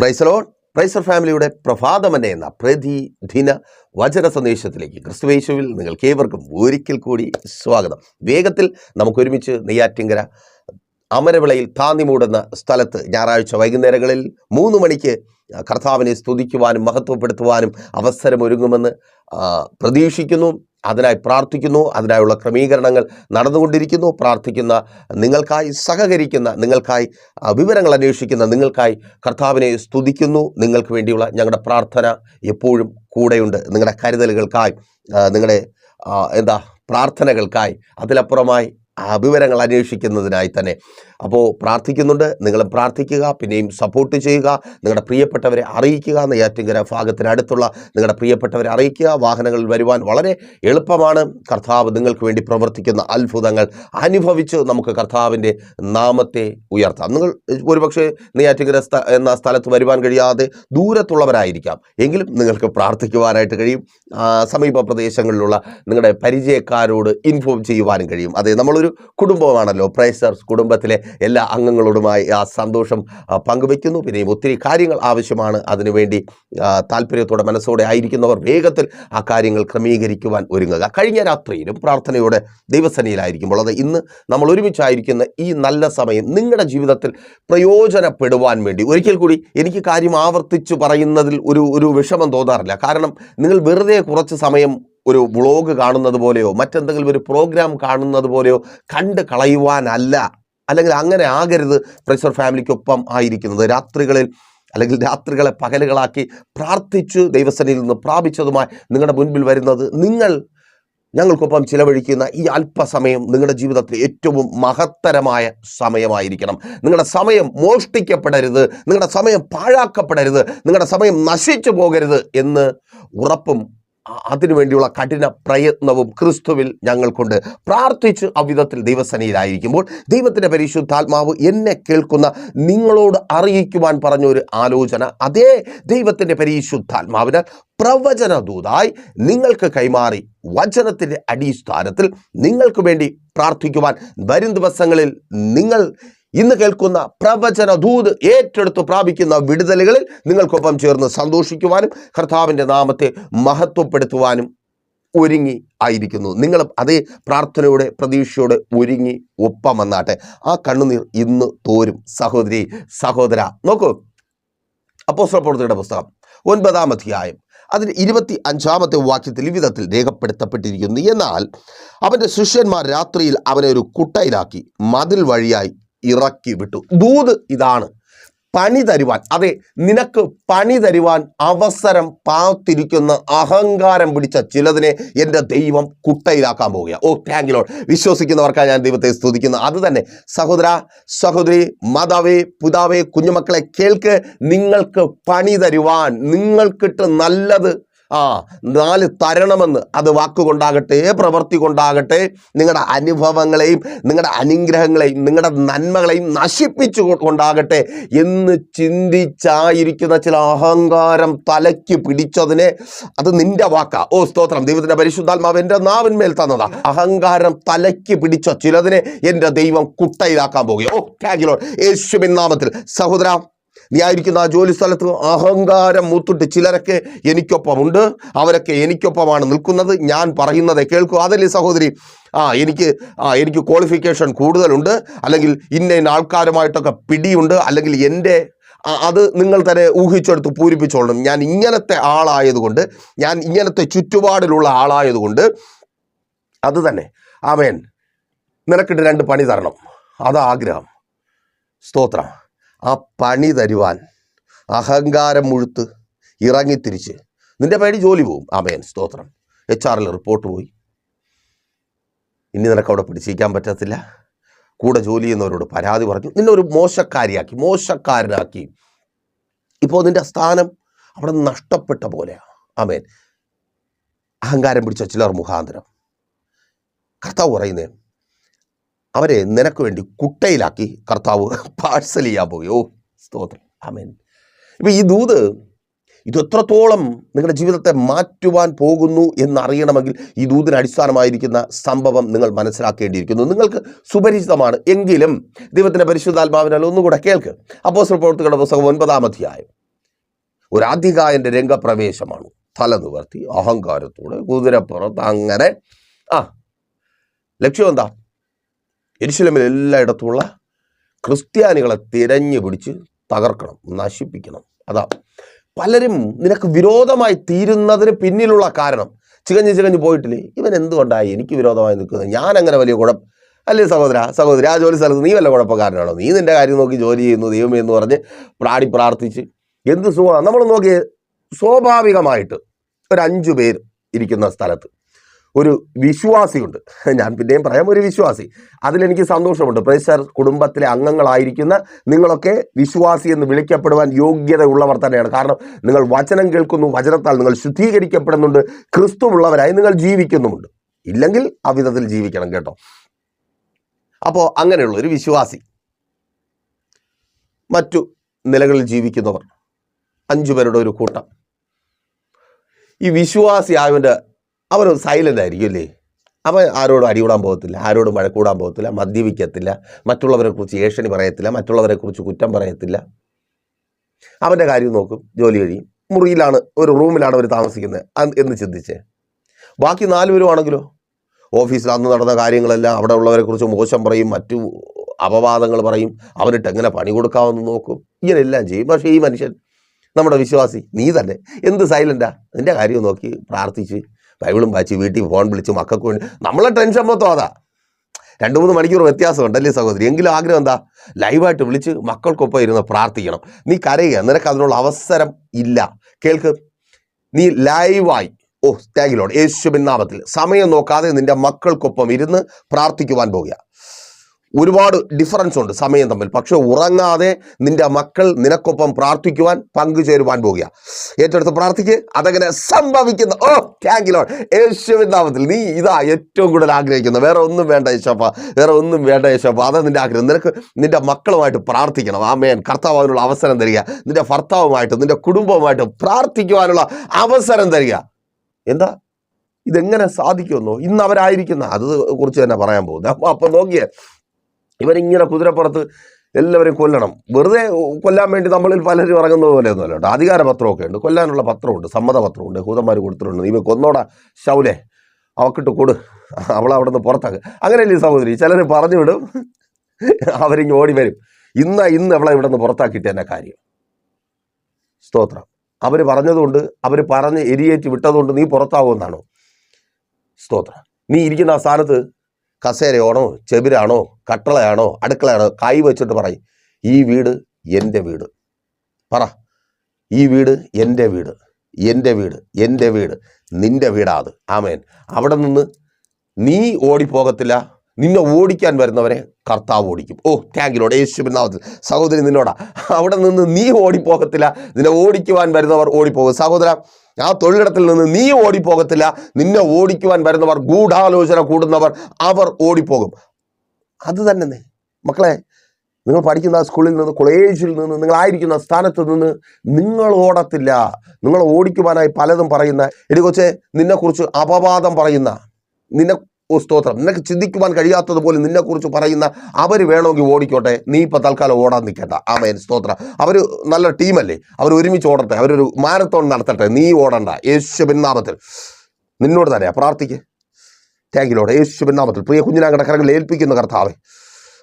പ്രൈസലോൺ പ്രൈസർ ഫാമിലിയുടെ പ്രഭാതമനെ എന്ന പ്രതിദിന വചന സന്ദേശത്തിലേക്ക് ക്രിസ്തുവേശുവിൽ നിങ്ങൾക്ക് ഏവർക്കും ഒരിക്കൽ കൂടി സ്വാഗതം. വേഗത്തിൽ നമുക്കൊരുമിച്ച് നെയ്യാറ്റിങ്കര അമരവിളയിൽ താന്നിമൂടുന്ന സ്ഥലത്ത് ഞായറാഴ്ച വൈകുന്നേരങ്ങളിൽ മൂന്ന് മണിക്ക് കർത്താവിനെ സ്തുതിക്കുവാനും മഹത്വപ്പെടുത്തുവാനും അവസരമൊരുങ്ങുമെന്ന് പ്രതീക്ഷിക്കുന്നു. അതിനായി പ്രാർത്ഥിക്കുന്നു. അതിനായുള്ള ക്രമീകരണങ്ങൾ നടന്നുകൊണ്ടിരിക്കുന്നു. പ്രാർത്ഥിക്കുന്ന നിങ്ങൾക്കായി സഹകരിക്കുന്ന നിങ്ങൾക്കായി വിവരങ്ങൾ അന്വേഷിക്കുന്ന നിങ്ങൾക്കായി കർത്താവിനെ സ്തുതിക്കുന്നു. നിങ്ങൾക്ക് വേണ്ടിയുള്ള ഞങ്ങളുടെ പ്രാർത്ഥന എപ്പോഴും കൂടെയുണ്ട്. നിങ്ങളുടെ കരുതലുകൾക്കായി നിങ്ങളുടെ എന്താ പ്രാർത്ഥനകൾക്കായി അതിലപ്പുറമായി വിവരങ്ങൾ അന്വേഷിക്കുന്നതിനായി തന്നെ. അപ്പോൾ പ്രാർത്ഥിക്കുന്നുണ്ട്. നിങ്ങൾ പ്രാർത്ഥിക്കുക പിന്നെയും സപ്പോർട്ട് ചെയ്യുക. നിങ്ങളുടെ പ്രിയപ്പെട്ടവരെ അറിയിക്കുക നെയ്യാറ്റിങ്കര ഭാഗത്തിനടുത്തുള്ള നിങ്ങളുടെ പ്രിയപ്പെട്ടവരെ അറിയിക്കുക. വാഹനങ്ങളിൽ വരുവാൻ വളരെ എളുപ്പമാണ്. കർത്താവ് നിങ്ങൾക്ക് വേണ്ടി പ്രവർത്തിക്കുന്ന അത്ഭുതങ്ങൾ അനുഭവിച്ച് നമുക്ക് കർത്താവിന്റെ നാമത്തെ ഉയർത്താം. നിങ്ങൾ ഒരുപക്ഷെ നെയ്യാറ്റിങ്കര എന്ന സ്ഥലത്ത് വരുവാൻ കഴിയാതെ ദൂരത്തുള്ളവരായിരിക്കാം. എങ്കിലും നിങ്ങൾക്ക് പ്രാർത്ഥിക്കുവാനായിട്ട് കഴിയും. സമീപ പ്രദേശങ്ങളിലുള്ള നിങ്ങളുടെ പരിചയക്കാരോട് ഇൻഫോം ചെയ്യുവാനും കഴിയും. അതെ നമ്മളൊരു കുടുംബമാണല്ലോ. പ്രൈസേഴ്സ് കുടുംബത്തിലെ എല്ലാ അംഗങ്ങളോടുമായി ആ സന്തോഷം പങ്കുവെക്കുന്നു പിന്നെയും ഒത്തിരി കാര്യങ്ങൾ ആവശ്യമാണ്. അതിനുവേണ്ടി താല്പര്യത്തോടെ മനസ്സോടെ ആയിരിക്കുന്നവർ വേഗത്തിൽ ആ കാര്യങ്ങൾ ക്രമീകരിക്കുവാൻ ഒരുങ്ങുക. കഴിഞ്ഞ രാത്രിയിലും പ്രാർത്ഥനയോടെ ദൈവസന്നിയിലായിരിക്കുമ്പോൾ അത് ഇന്ന് നമ്മൾ ഒരുമിച്ചായിരിക്കുന്ന ഈ നല്ല സമയം നിങ്ങളുടെ ജീവിതത്തിൽ പ്രയോജനപ്പെടുവാൻ വേണ്ടി ഒരിക്കൽ കൂടി എനിക്ക് കാര്യം ആവർത്തിച്ച് പറയുന്നതിൽ ഒരു ഒരു വിഷമം തോന്നാറില്ല. കാരണം നിങ്ങൾ വെറുതെ കുറച്ച് സമയം ഒരു വ്ളോഗ് കാണുന്നത് പോലെയോ മറ്റെന്തെങ്കിലും ഒരു പ്രോഗ്രാം കാണുന്നത് പോലെയോ കണ്ട് കളയുവാനല്ല. അല്ലെങ്കിൽ അങ്ങനെ ആകരുത് പ്രൈസർ ഫാമിലിക്കൊപ്പം ആയിരിക്കുന്നത്. രാത്രികളിൽ അല്ലെങ്കിൽ രാത്രികളെ പകലുകളാക്കി പ്രാർത്ഥിച്ചു ദൈവസനയിൽ നിന്ന് പ്രാപിച്ചതുമായി നിങ്ങളുടെ മുൻപിൽ വരുന്നത് നിങ്ങൾ ഞങ്ങൾക്കൊപ്പം ചിലവഴിക്കുന്ന ഈ അല്പസമയം നിങ്ങളുടെ ജീവിതത്തിൽ ഏറ്റവും മഹത്തരമായ സമയമായിരിക്കണം. നിങ്ങളുടെ സമയം മോഷ്ടിക്കപ്പെടരുത്. നിങ്ങളുടെ സമയം പാഴാക്കപ്പെടരുത്. നിങ്ങളുടെ സമയം നശിച്ചു പോകരുത് എന്ന് ഉറപ്പും അതിനുവേണ്ടിയുള്ള കഠിന പ്രയത്നവും ക്രിസ്തുവിൽ ഞങ്ങൾക്കുണ്ട്. പ്രാർത്ഥിച്ച് അവിധത്തിൽ ദൈവസനയിലായിരിക്കുമ്പോൾ ദൈവത്തിന്റെ പരിശുദ്ധാത്മാവ് എന്നെ കേൾക്കുന്ന നിങ്ങളോട് അറിയിക്കുവാൻ പറഞ്ഞ ഒരു ആലോചന അതേ ദൈവത്തിന്റെ പരിശുദ്ധാത്മാവിനാൽ പ്രവചനദൂതായി നിങ്ങൾക്ക് കൈമാറി വചനത്തിന്റെ അടിസ്ഥാനത്തിൽ നിങ്ങൾക്ക് വേണ്ടി പ്രാർത്ഥിക്കുവാൻ വരും ദിവസങ്ങളിൽ നിങ്ങൾ ഇന്ന് കേൾക്കുന്ന പ്രവചന ദൂത് ഏറ്റെടുത്ത് പ്രാപിക്കുന്ന വിടുതലുകളിൽ നിങ്ങൾക്കൊപ്പം ചേർന്ന് സന്തോഷിക്കുവാനും കർത്താവിന്റെ നാമത്തെ മഹത്വപ്പെടുത്തുവാനും ഒരുങ്ങി ആയിരിക്കുന്നു. നിങ്ങൾ അതേ പ്രാർത്ഥനയോടെ പ്രതീക്ഷയോടെ ഒരുങ്ങി ഒപ്പം വന്നാട്ടെ. ആ കണ്ണുനീർ ഇന്ന് തോരും. സഹോദരി സഹോദര നോക്കൂ. അപ്പോസ്തല പ്രവർത്തകരുടെ പുസ്തകം ഒൻപതാം അധ്യായം അതിന് ഇരുപത്തി അഞ്ചാമത്തെ വാക്യത്തിൽ വിധത്തിൽ രേഖപ്പെടുത്തപ്പെട്ടിരിക്കുന്നു. എന്നാൽ അവന്റെ ശിഷ്യന്മാർ രാത്രിയിൽ അവനെ ഒരു കുട്ടയിലാക്കി മതിൽ വഴിയായി ഇറക്കി വിട്ടു. ദൂത് ഇതാണ്. പണി തരുവാൻ. അതെ നിനക്ക് പണി തരുവാൻ അവസരം പാത്തിരിക്കുന്ന അഹങ്കാരം പിടിച്ച ചിലതിനെ എന്റെ ദൈവം കുട്ടയിലാക്കാൻ പോവുക ഓ താങ്ക് ലോഡ് വിശ്വസിക്കുന്നവർക്കാണ് ഞാൻ ദൈവത്തെ സ്തുതിക്കുന്നത് അത് തന്നെ സഹോദര സഹോദരി മാതാവേ പിതാവേ കുഞ്ഞുമക്കളെ കേൾക്ക് നിങ്ങൾക്ക് പണി തരുവാൻ നിങ്ങൾക്കിട്ട് നല്ലത് ആ നാല് തരണമെന്ന് അത് വാക്കുകൊണ്ടാകട്ടെ പ്രവൃത്തി കൊണ്ടാകട്ടെ നിങ്ങളുടെ അനുഭവങ്ങളെയും നിങ്ങളുടെ അനുഗ്രഹങ്ങളെയും നിങ്ങളുടെ നന്മകളെയും നശിപ്പിച്ചു കൊണ്ടാകട്ടെ എന്ന് ചിന്തിച്ചായിരിക്കുന്ന ചില അഹങ്കാരം തലയ്ക്ക് പിടിച്ചതിനെ അത് നിന്റെ വാക്കാ. ഓ സ്തോത്രം. ദൈവത്തിന്റെ പരിശുദ്ധാത്മാവ് എന്റെ നാവിന്മേൽ തന്നതാ. അഹങ്കാരം തലയ്ക്ക് പിടിച്ച ചിലതിനെ എന്റെ ദൈവം കുട്ടയിലാക്കാൻ പോകുകയോ ഓ കാഗിലോ യേശുബിൻ നാമത്തിൽ. സഹോദര നീ ആയിരിക്കുന്ന ആ ജോലി സ്ഥലത്ത് അഹങ്കാരം മൂത്തിട്ട് ചിലരൊക്കെ എനിക്കൊപ്പമുണ്ട്. അവരൊക്കെ എനിക്കൊപ്പമാണ് നിൽക്കുന്നത്. ഞാൻ പറയുന്നത് കേൾക്കൂ. അതല്ലേ സഹോദരി? ആ എനിക്ക് ആ എനിക്ക് ക്വാളിഫിക്കേഷൻ കൂടുതലുണ്ട്. അല്ലെങ്കിൽ ഇന്ന ഇന്ന ആൾക്കാരുമായിട്ടൊക്കെ പിടിയുണ്ട്. അല്ലെങ്കിൽ എന്റെ അത് നിങ്ങൾ തന്നെ ഊഹിച്ചെടുത്ത് പൂരിപ്പിച്ചോളണം. ഞാൻ ഇങ്ങനത്തെ ആളായതുകൊണ്ട് ഞാൻ ഇങ്ങനത്തെ ചുറ്റുപാടിലുള്ള ആളായതുകൊണ്ട് അത് തന്നെ. ആമേൻ. നിനക്കിട്ട് രണ്ട് പണി തരണം. അതാ ആഗ്രഹം സ്തോത്രം. ആ പണി തരുവാൻ അഹങ്കാരം മുഴുത്ത് ഇറങ്ങിത്തിരിച്ച്. നിന്റെ പേടി ജോലി പോവും. ആമേൻ. സ്തോത്രം. എച്ച് ആറിൽ റിപ്പോർട്ട് പോയി. ഇനി നിനക്ക് അവിടെ പിടിച്ചിരിക്കാൻ പറ്റത്തില്ല. കൂടെ ജോലി ചെയ്യുന്നവരോട് പരാതി പറഞ്ഞു. നിന്നെ ഒരു മോശക്കാരിയാക്കി മോശക്കാരനാക്കി. ഇപ്പോൾ നിന്റെ സ്ഥാനം അവിടെ നഷ്ടപ്പെട്ട പോലെയാണ് അമേൻ അഹങ്കാരം പിടിച്ച ചിലർ മുഖാന്തരം. കർത്താവ് പറയുന്നേ അവരെ നിനക്ക് വേണ്ടി കുട്ടയിലാക്കി കർത്താവ് പാഴ്സൽ ചെയ്യാൻ പോയി. സ്തോത്രം. ആമേൻ. ഇപ്പം ഈ ദൂത് ഇത് എത്രത്തോളം നിങ്ങളുടെ ജീവിതത്തെ മാറ്റുവാൻ പോകുന്നു എന്നറിയണമെങ്കിൽ ഈ ദൂതിന് അടിസ്ഥാനമായിരിക്കുന്ന സംഭവം നിങ്ങൾ മനസ്സിലാക്കേണ്ടിയിരിക്കുന്നു. നിങ്ങൾക്ക് സുപരിചിതമാണ്. എങ്കിലും ദൈവത്തിന്റെ പരിശുദ്ധാത്മാവിനാൽ ഒന്നുകൂടെ കേൾക്ക്. അപ്പോസ്റ്റൽ പ്രവർത്തികളുടെ പുസ്തകം ഒൻപതാം അധ്യായം. ഒരു രംഗപ്രവേശമാണ്. തല നിവർത്തി അഹങ്കാരത്തോടെ കുതിരപ്പുറത്ത് അങ്ങനെ. ആ ലക്ഷ്യം എന്താ? എരിശിലമിൽ എല്ലായിടത്തുമുള്ള ക്രിസ്ത്യാനികളെ തിരഞ്ഞു പിടിച്ച് തകർക്കണം നശിപ്പിക്കണം. അതാ. പലരും നിനക്ക് വിരോധമായി തീരുന്നതിന് പിന്നിലുള്ള കാരണം. ചികഞ്ഞ് ചികഞ്ഞ് പോയിട്ടില്ലേ? ഇവൻ എന്തുകൊണ്ടായി? എനിക്ക് വിരോധമായി നിൽക്കുന്നത്. ഞാൻ അങ്ങനെ വലിയ കുഴപ്പം അല്ലേ സഹോദര? സഹോദരി ആ ജോലി സ്ഥലത്ത് നീ വല്ല കുഴപ്പക്കാരനാണോ? നീ നിന്റെ കാര്യം നോക്കി ജോലി ചെയ്യുന്നു ദൈവമേ എന്ന് പറഞ്ഞ് പ്രാടി പ്രാർത്ഥിച്ച്. എന്ത് സുഖമാണ് നമ്മൾ നോക്കിയേ സ്വാഭാവികമായിട്ട് ഒരു അഞ്ചു പേര് ഇരിക്കുന്ന സ്ഥലത്ത്. ഒരു വിശ്വാസിയുണ്ട്. ഞാൻ പിന്നെയും പറയാം ഒരു വിശ്വാസി. അതിലെനിക്ക് സന്തോഷമുണ്ട്. പ്രേസർ കുടുംബത്തിലെ അംഗങ്ങളായിരിക്കുന്ന നിങ്ങളൊക്കെ വിശ്വാസി എന്ന് വിളിക്കപ്പെടുവാൻ യോഗ്യതയുള്ളവർ തന്നെയാണ്. കാരണം നിങ്ങൾ വചനം കേൾക്കുന്നു വചനത്താൽ നിങ്ങൾ ശുദ്ധീകരിക്കപ്പെടുന്നുണ്ട് ക്രിസ്തുവുള്ളവരായി നിങ്ങൾ ജീവിക്കുന്നുമുണ്ട്. ഇല്ലെങ്കിൽ ആ വിധത്തിൽ ജീവിക്കണം കേട്ടോ. അപ്പോൾ അങ്ങനെയുള്ള ഒരു വിശ്വാസി. മറ്റു നിലകളിൽ ജീവിക്കുന്നവർ. അഞ്ചു പേരുടെ ഒരു കൂട്ടം. ഈ വിശ്വാസി അവൻ സൈലന്റ് ആയിരിക്കും അല്ലേ? അവൻ ആരോടും അടികൂടാൻ പോകത്തില്ല ആരോടും വഴക്കൂടാൻ പോകത്തില്ല മദ്യപിക്കത്തില്ല മറ്റുള്ളവരെ കുറിച്ച് ഏഷണി പറയത്തില്ല മറ്റുള്ളവരെ കുറിച്ച് കുറ്റം പറയത്തില്ല. അവന്റെ കാര്യം നോക്കും ജോലി കഴിയും. മുറിയിലാണ് ഒരു റൂമിലാണ് അവർ താമസിക്കുന്നത് എന്ന് ചിന്തിച്ച്. ബാക്കി നാല് പേരുവാണെങ്കിലോ? ഓഫീസിൽ അന്ന് നടന്ന കാര്യങ്ങളെല്ലാം അവിടെ ഉള്ളവരെ കുറിച്ച് മോശം പറയും മറ്റു അപവാദങ്ങൾ പറയും. അവനിട്ട് എങ്ങനെ പണി കൊടുക്കാമെന്ന് നോക്കും. ഇങ്ങനെയെല്ലാം ചെയ്യും. പക്ഷേ ഈ മനുഷ്യൻ നമ്മുടെ വിശ്വാസി നീ തന്നെ എന്ത് സൈലന്റാ നിന്റെ കാര്യം നോക്കി പ്രാർത്ഥിച്ച് ബൈബിളും വായിച്ച് വീട്ടിൽ ഫോൺ വിളിച്ച് മക്കൾക്ക് വേണ്ടി നമ്മളെ ടെൻഷൻ മൊത്തം അതാ. രണ്ട് മൂന്ന് മണിക്കൂർ വ്യത്യാസമുണ്ട് അല്ലേ സഹോദരി? എങ്കിലും ആഗ്രഹം എന്താ? ലൈവായിട്ട് വിളിച്ച് മക്കൾക്കൊപ്പം ഇരുന്ന് പ്രാർത്ഥിക്കണം. നീ കരയുക. നിനക്ക് അതിനുള്ള അവസരം ഇല്ല. കേൾക്ക്. നീ ലൈവായി. ഓ താങ്കിലോട് യേശുബിൻ നാമത്തിൽ. സമയം നോക്കാതെ നിന്റെ മക്കൾക്കൊപ്പം ഇരുന്ന് പ്രാർത്ഥിക്കുവാൻ പോകുക ഒരുപാട് ഡിഫറൻസ് ഉണ്ട് സമയം തമ്മിൽ. പക്ഷെ ഉറങ്ങാതെ നിന്റെ മക്കൾ നിനക്കൊപ്പം പ്രാർത്ഥിക്കുവാൻ പങ്കുചേരുവാൻ പോകുക. ഏറ്റെടുത്ത് പ്രാർത്ഥിക്ക്. അതങ്ങനെ സംഭവിക്കുന്ന ഓ താങ്കിലോ യേശുവിൻ നാമത്തിൽ നീ ഇതാ ഏറ്റവും കൂടുതൽ ആഗ്രഹിക്കുന്നത് വേറെ ഒന്നും വേണ്ട യേശപ്പ വേറെ ഒന്നും വേണ്ട യേശപ്പ അതാ നിന്റെ ആഗ്രഹം. നിനക്ക് നിന്റെ മക്കളുമായിട്ട് പ്രാർത്ഥിക്കണം. ആമേൻ. കർത്താവ് അതിനുള്ള അവസരം തരിക. നിന്റെ ഭർത്താവുമായിട്ട് നിന്റെ കുടുംബവുമായിട്ട് പ്രാർത്ഥിക്കുവാനുള്ള അവസരം തരിക. എന്താ? ഇതെങ്ങനെ സാധിക്കുമെന്നോ? ഇന്ന് അവരായിരിക്കുന്ന അത് കുറിച്ച് തന്നെ പറയാൻ പോകുന്നത് അപ്പം നോക്കിയേ ഇവരിങ്ങനെ കുതിരപ്പുറത്ത് എല്ലാവരെയും കൊല്ലണം. വെറുതെ കൊല്ലാൻ വേണ്ടി നമ്മളിൽ പലരും ഇറങ്ങുന്നത് പോലെ ഒന്നുമല്ല കേട്ടോ. അധികാര പത്രമൊക്കെ ഉണ്ട്. കൊല്ലാനുള്ള പത്രമുണ്ട് സമ്മതപത്രമുണ്ട് ഹൂതന്മാർ കൊടുത്തിട്ടുണ്ട്. ഇവ കൊന്നോടാ ശൗലെ. അവക്കിട്ട് കൊടു. അവളെ അവിടെ നിന്ന് പുറത്താക്കുക അങ്ങനെയല്ലേ സഹോദരി? ചിലർ പറഞ്ഞു വിടും. അവരിങ്ങ് ഓടി വരും. ഇന്ന ഇന്ന് അവളെ ഇവിടെ നിന്ന് പുറത്താക്കിയിട്ട് തന്നെ കാര്യം. സ്തോത്രം. അവർ പറഞ്ഞതുകൊണ്ട് അവർ പറഞ്ഞ് എരിയേറ്റ് വിട്ടതുകൊണ്ട് നീ പുറത്താവുമെന്നാണോ? സ്തോത്രം. നീ ഇരിക്കുന്ന ആ സ്ഥാനത്ത് കസേരയാണോ ചെബിരാണോ കട്ടളയാണോ അടുക്കളയാണോ കായ് വെച്ചിട്ട് പറയും ഈ വീട് എന്റെ വീട്. പറ. ഈ വീട് എന്റെ വീട്. എന്റെ വീട്. എന്റെ വീട്. നിന്റെ വീടാത് ആമേൻ. അവിടെ നിന്ന് നീ ഓടിപ്പോകത്തില്ല. നിന്നെ ഓടിക്കാൻ വരുന്നവരെ കർത്താവ് ഓടിക്കും. ഓ താങ്കിലോട് യേശു നാമത്തിൽ. സഹോദരി നിന്നോടാ. അവിടെ നിന്ന് നീ ഓടിപ്പോകത്തില്ല. നിന്നെ ഓടിക്കുവാൻ വരുന്നവർ ഓടിപ്പോകും. സഹോദര ആ തൊഴിലിടത്തിൽ നിന്ന് നീ ഓടിപ്പോകത്തില്ല. നിന്നെ ഓടിക്കുവാൻ വരുന്നവർ ഗൂഢാലോചന കൂടുന്നവർ അവർ ഓടിപ്പോകും. അത് തന്നെ മക്കളെ നിങ്ങൾ പഠിക്കുന്ന സ്കൂളിൽ നിന്ന് കോളേജിൽ നിന്ന് നിങ്ങളായിരിക്കുന്ന സ്ഥാനത്ത് നിന്ന് നിങ്ങൾ ഓടത്തില്ല. നിങ്ങൾ ഓടിക്കുവാനായി പലതും പറയുന്ന എടി കൊച്ചെ നിന്നെക്കുറിച്ച് അപവാദം പറയുന്ന നിന്നെ ഓ സ്തോത്രം. നിനക്ക് ചിന്തിക്കുവാൻ കഴിയാത്തതുപോലെ നിന്നെക്കുറിച്ച് പറയുന്ന അവർ വേണമെങ്കിൽ ഓടിക്കോട്ടെ. നീ ഇപ്പം തൽക്കാലം ഓടാൻ നിൽക്കണ്ട. ആമേൻ. സ്തോത്രം. അവർ നല്ല ടീമല്ലേ? അവർ ഒരുമിച്ച് ഓടട്ടെ. അവരൊരു മാരത്തോൺ നടത്തട്ടെ. നീ ഓടണ്ട. യേശുവിൻ നാമത്തിൽ നിന്നോട് തന്നെയാ പ്രാർത്ഥിക്ക്. ടാങ്കിലോടെ യേശുവിൻ നാമത്തിൽ പ്രിയ കുഞ്ഞിനാങ്ങളുടെ കരങ്ങളിൽ ഏൽപ്പിക്കുന്ന കർത്താവേ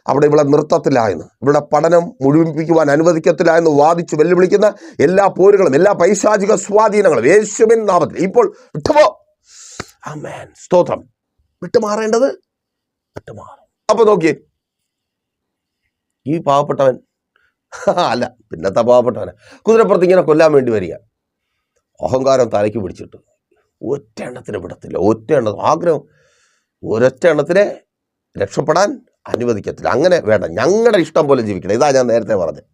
അവിടെ ഇവിടെ നിർത്തത്തില്ല എന്ന് ഇവിടെ പഠനം മുഴുവിപ്പിക്കുവാൻ അനുവദിക്കത്തില്ല എന്ന് വാദിച്ച് വെല്ലുവിളിക്കുന്ന എല്ലാ പോരുകളും എല്ലാ പൈശാചിക സ്വാധീനങ്ങളും യേശുവിൻ നാമത്തിൽ. ഇപ്പോൾ വിട്ടുപോ. ആമേൻ. സ്തോത്രം. വിട്ടുമാറേണ്ടത് വിട്ടുമാറും. അപ്പൊ നോക്കിയേ. ഈ പാവപ്പെട്ടവൻ അല്ല പിന്നത്തെ പാവപ്പെട്ടവന കുതിരപ്പുറത്ത് ഇങ്ങനെ കൊല്ലാൻ വേണ്ടി വരിക. അഹങ്കാരം തലയ്ക്ക് പിടിച്ചിട്ട് ഒറ്റ എണ്ണത്തിന് വിടത്തില്ല ഒറ്റ എണ്ണ ആഗ്രഹം ഒരൊറ്റ എണ്ണത്തിനെ രക്ഷപ്പെടാൻ അനുവദിക്കത്തില്ല. അങ്ങനെ വേണ്ട ഞങ്ങളുടെ ഇഷ്ടം പോലെ ജീവിക്കണം. ഇതാ ഞാൻ നേരത്തെ പറഞ്ഞത്.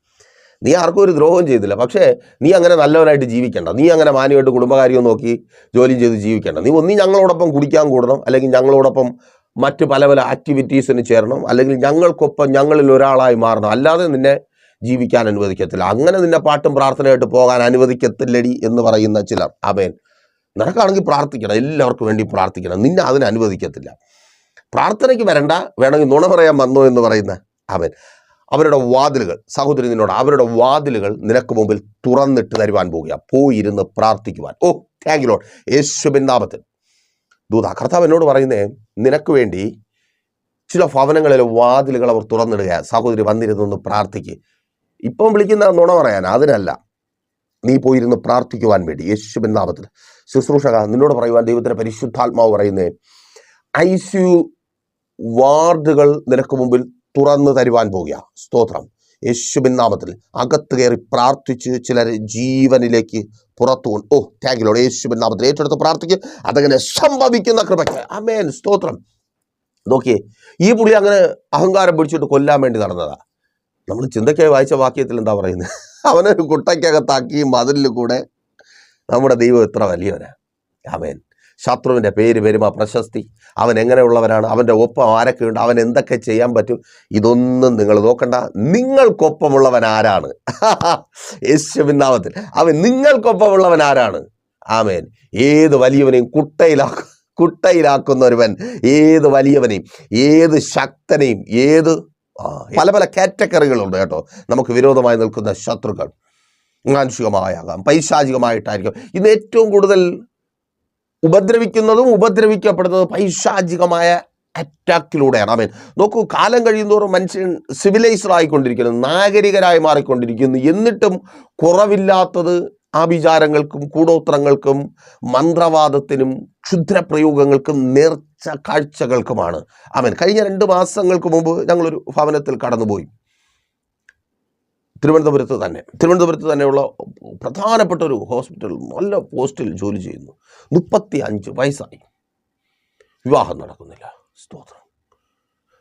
നീ ആർക്കും ഒരു ദ്രോഹം ചെയ്തില്ല. പക്ഷേ നീ അങ്ങനെ നല്ലവനായിട്ട് ജീവിക്കേണ്ട. നീ അങ്ങനെ മാന്യമായിട്ട് കുടുംബകാര്യവും നോക്കി ജോലിയും ചെയ്ത് ജീവിക്കേണ്ട. നീ ഒന്നീ ഞങ്ങളോടൊപ്പം കുടിക്കാൻ കൂടണം അല്ലെങ്കിൽ ഞങ്ങളോടൊപ്പം മറ്റ് പല പല ആക്ടിവിറ്റീസിന് ചേരണം അല്ലെങ്കിൽ ഞങ്ങൾക്കൊപ്പം ഞങ്ങളിൽ ഒരാളായി മാറണം. അല്ലാതെ നിന്നെ ജീവിക്കാൻ അനുവദിക്കത്തില്ല. അങ്ങനെ നിന്നെ പാട്ടും പ്രാർത്ഥനയായിട്ട് പോകാൻ അനുവദിക്കത്തില്ലടി എന്ന് പറയുന്ന ചിലർ. അമേൻ നിനക്കാണെങ്കിൽ പ്രാർത്ഥിക്കണം. എല്ലാവർക്കും വേണ്ടി പ്രാർത്ഥിക്കണം. നിന്നെ അതിന് അനുവദിക്കത്തില്ല. പ്രാർത്ഥനയ്ക്ക് വരണ്ട. വേണമെങ്കിൽ നുണ പറയാൻ വന്നോ എന്ന് പറയുന്ന അവൻ അവരുടെ വാതിലുകൾ സഹോദരി നിന്നോട് അവരുടെ വാതിലുകൾ നിനക്ക് മുമ്പിൽ തുറന്നിട്ട് തരുവാൻ പോകുക. പോയിരുന്ന് പ്രാർത്ഥിക്കുവാൻ. ഓ താങ്ക് ലോഡ് യേശുബിൻ നാമത്തിൽ. ദൂത കർത്താവ് എന്നോട് പറയുന്നേ നിനക്ക് വേണ്ടി ചില ഭവനങ്ങളിലെ വാതിലുകൾ അവർ തുറന്നിടുക. സഹോദരി വന്നിരുന്നൊന്ന് പ്രാർത്ഥിക്കുക ഇപ്പം വിളിക്കുന്ന നുണ പറയാൻ അതിനല്ല. നീ പോയിരുന്ന് പ്രാർത്ഥിക്കുവാൻ വേണ്ടി. യേശുബിൻ നാമത്തിൽ. ശുശ്രൂഷക നിന്നോട് പറയുവാൻ ദൈവത്തിന്റെ പരിശുദ്ധാത്മാവ് പറയുന്നേ ഐ സി യു വാർഡുകൾ നിനക്ക് മുമ്പിൽ തുറന്നു തരുവാൻ പോകുക സ്തോത്രം. യേശുബിൻ നാമത്തിൽ അകത്ത് കയറി പ്രാർത്ഥിച്ച് ചിലർ ജീവനിലേക്ക് പുറത്തു കൊണ്ട് ഓ താങ്കിലോട് യേശുബിൻ നാമത്തിൽ ഏറ്റെടുത്ത് പ്രാർത്ഥിക്കുക അതങ്ങനെ സംഭവിക്കുന്ന കൃപയ്ക്ക്. അമേൻ സ്തോത്രം. നോക്കിയേ ഈ പുള്ളി അങ്ങനെ അഹങ്കാരം പിടിച്ചിട്ട് കൊല്ലാൻ വേണ്ടി നടന്നതാ. നമ്മൾ ചിന്തയ്ക്കായി വായിച്ച വാക്യത്തിൽ എന്താ പറയുന്നത് അവനൊരു കുട്ടയ്ക്കകത്താക്കി മതിലിൽ കൂടെ നമ്മുടെ ദൈവം എത്ര വലിയവനാ. ആമേൻ ശത്രുവിന്റെ പേര് പെരുമ പ്രശസ്തി. അവൻ എങ്ങനെയുള്ളവനാണ്? അവന്റെ ഒപ്പം ആരൊക്കെയുണ്ട് അവൻ എന്തൊക്കെ ചെയ്യാൻ പറ്റും? ഇതൊന്നും നിങ്ങൾ നോക്കണ്ട. നിങ്ങൾക്കൊപ്പമുള്ളവൻ ആരാണ്? യേശുവിനാമത്തിൽ. അവൻ നിങ്ങൾക്കൊപ്പമുള്ളവൻ ആരാണ്? ആമേൻ. ഏത് വലിയവനെയും കുട്ടയിലാക്കും കുട്ടയിലാക്കുന്ന ഒരുവൻ ഏത് വലിയവനെയും ഏത് ശക്തനെയും ഏത് പല പല കാറ്റഗറികളുണ്ട് കേട്ടോ. നമുക്ക് വിരോധമായി നിൽക്കുന്ന ശത്രുക്കൾ. മാനുഷികമായാകാം പൈശാചികമായിട്ടായിരിക്കും. ഇന്ന് ഏറ്റവും കൂടുതൽ ഉപദ്രവിക്കുന്നതും ഉപദ്രവിക്കപ്പെടുന്നതും പൈശാചികമായ അറ്റാക്കിലൂടെയാണ് അവൻ നോക്കൂ കാലം കഴിയുന്നതോറും മനുഷ്യൻ സിവിലൈസ്ഡ് ആയിക്കൊണ്ടിരിക്കുന്നു നാഗരികരായി മാറിക്കൊണ്ടിരിക്കുന്നു. എന്നിട്ടും കുറവില്ലാത്തത് ആഭിചാരങ്ങൾക്കും കൂടോത്രങ്ങൾക്കും മന്ത്രവാദത്തിനും ക്ഷുദ്രപ്രയോഗങ്ങൾക്കും നേർച്ച കാഴ്ചകൾക്കുമാണ്. അവൻ കഴിഞ്ഞ രണ്ട് മാസങ്ങൾക്ക് മുമ്പ് ഞങ്ങളൊരു ഭവനത്തിൽ കടന്നുപോയി. തിരുവനന്തപുരത്ത് തന്നെ. തിരുവനന്തപുരത്ത് തന്നെയുള്ള പ്രധാനപ്പെട്ട ഒരു ഹോസ്പിറ്റൽ നല്ല പോസ്റ്റിൽ ജോലി ചെയ്യുന്നു. മുപ്പത്തി അഞ്ച് വയസ്സായി. വിവാഹം നടക്കുന്നില്ല. സ്തോത്രം.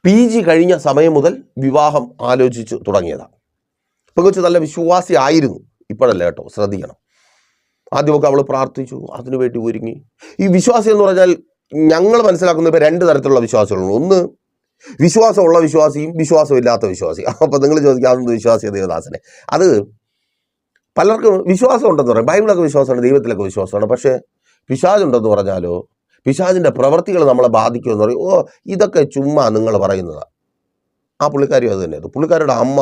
പി ജി കഴിഞ്ഞ സമയം മുതൽ വിവാഹം ആലോചിച്ച് തുടങ്ങിയതാണ് പെങ്കൊച്ച് നല്ല വിശ്വാസി ആയിരുന്നു. ഇപ്പോഴല്ല കേട്ടോ ശ്രദ്ധിക്കണം. ആദ്യമൊക്കെ അവൾ പ്രാർത്ഥിച്ചു അതിനുവേണ്ടി ഒരുങ്ങി. ഈ വിശ്വാസി എന്ന് പറഞ്ഞാൽ ഞങ്ങൾ മനസ്സിലാക്കുന്ന ഇപ്പോൾ രണ്ട് തരത്തിലുള്ള വിശ്വാസികളുണ്ട്. ഒന്ന് വിശ്വാസമുള്ള വിശ്വാസിയും വിശ്വാസമില്ലാത്ത വിശ്വാസിയും. അപ്പോൾ നിങ്ങൾ ചോദിക്കുക അതൊന്നും വിശ്വാസി ദേവദാസനെ? അത് പലർക്കും വിശ്വാസം ഉണ്ടെന്ന് പറയും. ബൈബിളൊക്കെ വിശ്വാസമാണ് ദൈവത്തിലൊക്കെ വിശ്വാസമാണ് പക്ഷേ പിശാജുണ്ടെന്ന് പറഞ്ഞാലോ പിശാജിന്റെ പ്രവർത്തികൾ നമ്മളെ ബാധിക്കുമെന്ന് പറയും. ഓ ഇതൊക്കെ ചുമ്മാ നിങ്ങൾ പറയുന്നതാണ് ആ പുള്ളിക്കാരി അത് തന്നെയാണ് പുള്ളിക്കാരിയുടെ അമ്മ